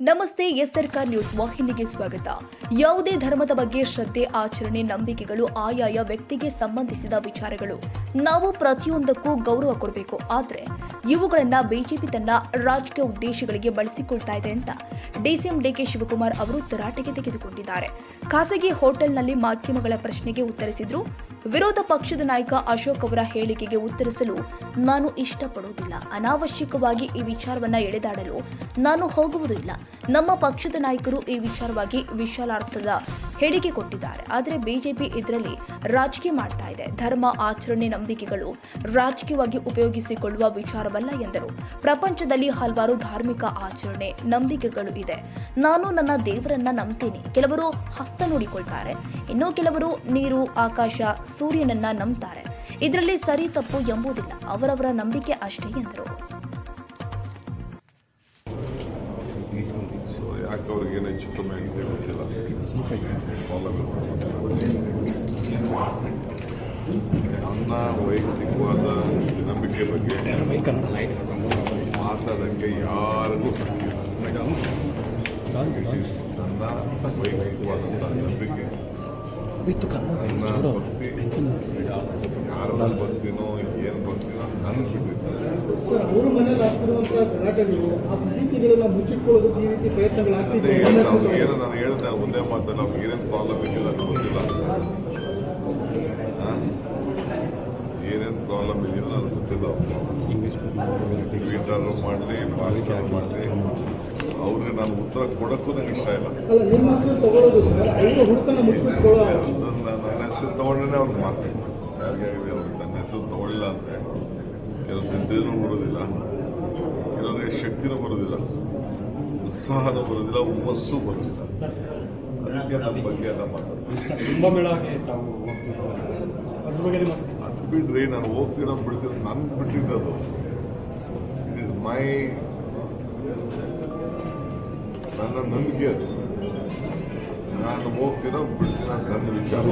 ನಮಸ್ತೆ, ಎಸ್ ಸರ್ಕಾರ್ ನ್ಯೂಸ್ ವಾಹಿನಿಗೆ ಸ್ವಾಗತ. ಯಾವುದೇ ಧರ್ಮದ ಬಗ್ಗೆ ಶ್ರದ್ಧೆ, ಆಚರಣೆ, ನಂಬಿಕೆಗಳು ಆಯಾಯ ವ್ಯಕ್ತಿಗೆ ಸಂಬಂಧಿಸಿದ ವಿಚಾರಗಳು. ನಾವು ಪ್ರತಿಯೊಂದಕ್ಕೂ ಗೌರವ ಕೊಡಬೇಕು. ಆದರೆ, ಇವುಗಳನ್ನ ಬಿಜೆಪಿ ತನ್ನ ರಾಜಕೀಯ ಉದ್ದೇಶಗಳಿಗೆ ಬಳಸಿಕೊಳ್ತಾ ಇದೆ ಅಂತ ಡಿಸಿಎಂ ಡಿಕೆ ಶಿವಕುಮಾರ್ ಅವರು ತರಾಟೆಗೆ ತೆಗೆದುಕೊಂಡಿದ್ದಾರೆ. ಖಾಸಗಿ ಹೋಟೆಲ್ನಲ್ಲಿ ಮಾಧ್ಯಮಗಳ ಪ್ರಶ್ನೆಗೆ ಉತ್ತರಿಸಿದ್ರು ವಿರೋಧ ಪಕ್ಷದ ನಾಯಕ ಅಶೋಕ್ ಅವರ ಹೇಳಿಕೆಗೆ ಉತ್ತರಿಸಲು ನಾನು ಇಷ್ಟಪಡುವುದಿಲ್ಲ. ಅನಾವಶ್ಯಕವಾಗಿ ಈ ವಿಚಾರವನ್ನ ಎಳೆದಾಡಲು ನಾನು ಹೋಗುವುದಿಲ್ಲ. ನಮ್ಮ ಪಕ್ಷದ ನಾಯಕರು ಈ ವಿಚಾರವಾಗಿ ವಿಶಾಲಾರ್ಥದ ಹೇಳಿಕೆ ಕೊಟ್ಟಿದ್ದಾರೆ. ಆದರೆ ಬಿಜೆಪಿ ಇದರಲ್ಲಿ ರಾಜಕೀಯ ಮಾಡ್ತಾ ಇದೆ. ಧರ್ಮ, ಆಚರಣೆ, ನಂಬಿಕೆಗಳು ರಾಜಕೀಯವಾಗಿ ಉಪಯೋಗಿಸಿಕೊಳ್ಳುವ ವಿಚಾರವಲ್ಲ ಎಂದರು. ಪ್ರಪಂಚದಲ್ಲಿ ಹಲವಾರು ಧಾರ್ಮಿಕ ಆಚರಣೆ, ನಂಬಿಕೆಗಳು ಇದೆ. ನಾನು ನನ್ನ ದೇವರನ್ನ ನಂಬ್ತೀನಿ. ಕೆಲವರು ಹಸ್ತ ನೋಡಿಕೊಳ್ತಾರೆ. ಇನ್ನು ಕೆಲವರು ನೀರು, ಆಕಾಶ, ಸೂರ್ಯನನ್ನ ನಂಬ್ತಾರೆ. ಇದರಲ್ಲಿ ಸರಿ ತಪ್ಪು ಎಂಬುದಿಲ್ಲ. ಅವರವರ ನಂಬಿಕೆ ಅಷ್ಟೇ ಎಂದರು. ಸೊ ಯಾಕೆ ಅವ್ರಿಗೆ ಏನು ಹೆಚ್ಚು ಕಮ್ಮಿ ಆಗಿದೆ ಗೊತ್ತಿಲ್ಲ ನನ್ನ ವೈಯಕ್ತಿಕವಾದ ನಂಬಿಕೆ ಬಗ್ಗೆ ಮಾತಾಡೋಕ್ಕೆ ಯಾರಿಗೂ ನನ್ನ ವೈಯಕ್ತಿಕವಾದಂಥ ನಂಬಿಕೆ ಯಾರ ಭಕ್ತಿನೋ ಏನು ಭಕ್ತಿನೋ ನನಗೆ ಬಿಟ್ಟಿದ್ದಾರೆ ಆಗ್ತಿರುವಂತಹ ಗಲಾಟೆಗಳು ಆ ಮಾಹಿತಿಗಳೆಲ್ಲ ಮುಚ್ಚಿಟ್ಕೊಳ್ಳೋದಕ್ಕೆ ಈ ರೀತಿ ಪ್ರಯತ್ನಗಳು ಆಗ್ತಿದೆ ಏನು ನಾನು ಹೇಳ್ದೆ ಒಂದೇ ಮಾತು ಅವ್ರಿಗೆ ಏನೇನು ಪ್ರಾಬ್ಲಮ್ ನನಗೆ ಗೊತ್ತಿಲ್ಲ? ಏನೇನು ಪ್ರಾಬ್ಲಮ್ ಇದೆಯೋ ನನಗೆ ಗೊತ್ತಿಲ್ಲ. ಟ್ವೀಟರು ಮಾಡಲಿ ಪಾಲಿಕೆ ಮಾಡಲಿ. ಅವ್ರಿಗೆ ನಾನು ಉತ್ತರ ಕೊಡೋಕ್ಕೂ ನನಗೆ ಇಷ್ಟ ಇಲ್ಲ. ನನ್ನ ಹೆಸರು ತಗೊಂಡ್ರೆ ಅವ್ರಿಗೆ ಮಾತಾಡ್ಬೇಕು ಯಾರಿಗೆ ಆಗಿದೆ ಅವ್ರಿಗೆ ನನ್ನ ಹೆಸರು ತಗೊಳ್ಳಿಲ್ಲ ಅಂದರೆ ಕೆಲವು ನಿದ್ದೆನೂ ಬರೋದಿಲ್ಲ ಕೆಲವರಿಗೆ ಶಕ್ತಿನೂ ಬರೋದಿಲ್ಲ ಉತ್ಸಾಹನೂ ಬರೋದಿಲ್ಲ ಹುಮ್ಮಸ್ಸು ಬರೋದಿಲ್ಲ. ಅದಕ್ಕೆ ನಮ್ಮ ಬಗ್ಗೆ ಎಲ್ಲ ಮಾತಾಡ್ತೀವಿ ಅದು ಬಿಟ್ಟರೆ ನಾನು ಹೋಗ್ತೀನ ಬಿಡ್ತೀನಿ ನನ್ಗೆ ಬಿಟ್ಟಿದ್ದದು ಇಟ್ ಇಸ್ ಮೈ ನನ್ನ ನಂಬಿಕೆ ಅದು. ನಾನು ಹೋಗ್ತೀರೋ ಬಿಡ್ತೀನೋ ನನ್ನ ವಿಚಾರ.